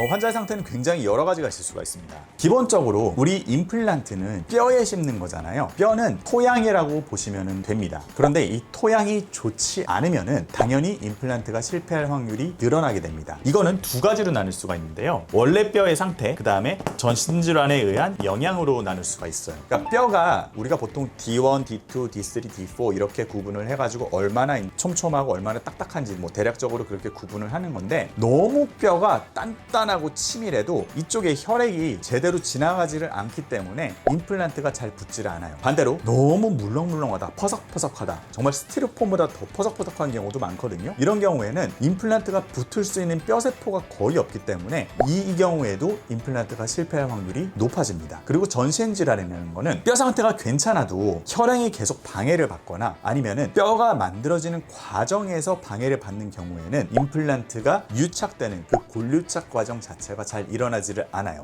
어, 환자의 상태는 굉장히 여러 가지가 있을 수가 있습니다. 기본적으로 우리 임플란트는 뼈에 심는 거잖아요. 뼈는 토양이라고 보시면 됩니다. 그런데 이 토양이 좋지 않으면은 당연히 임플란트가 실패할 확률이 늘어나게 됩니다. 이거는 두 가지로 나눌 수가 있는데요. 원래 뼈의 상태, 그 다음에 전신 질환에 의한 영향으로 나눌 수가 있어요. 그러니까 뼈가 우리가 보통 D1, D2, D3, D4 이렇게 구분을 해가지고 얼마나 촘촘하고 얼마나 딱딱한지 뭐 대략적으로 그렇게 구분을 하는 건데 너무 뼈가 단단 하고 치밀해도 이쪽에 혈액이 제대로 지나가지를 않기 때문에 임플란트가 잘 붙지를 않아요. 반대로 너무 물렁물렁하다, 퍼석퍼석하다, 정말 스티로폼보다 더 퍼석퍼석한 경우도 많거든요. 이런 경우에는 임플란트가 붙을 수 있는 뼈세포가 거의 없기 때문에 이 경우에도 임플란트가 실패할 확률이 높아집니다. 그리고 전신 질환이라는 거는 뼈 상태가 괜찮아도 혈행이 계속 방해를 받거나 아니면은 뼈가 만들어지는 과정에서 방해를 받는 경우에는 임플란트가 유착되는 그 골유착 과정 자체가 잘 일어나지를 않아요.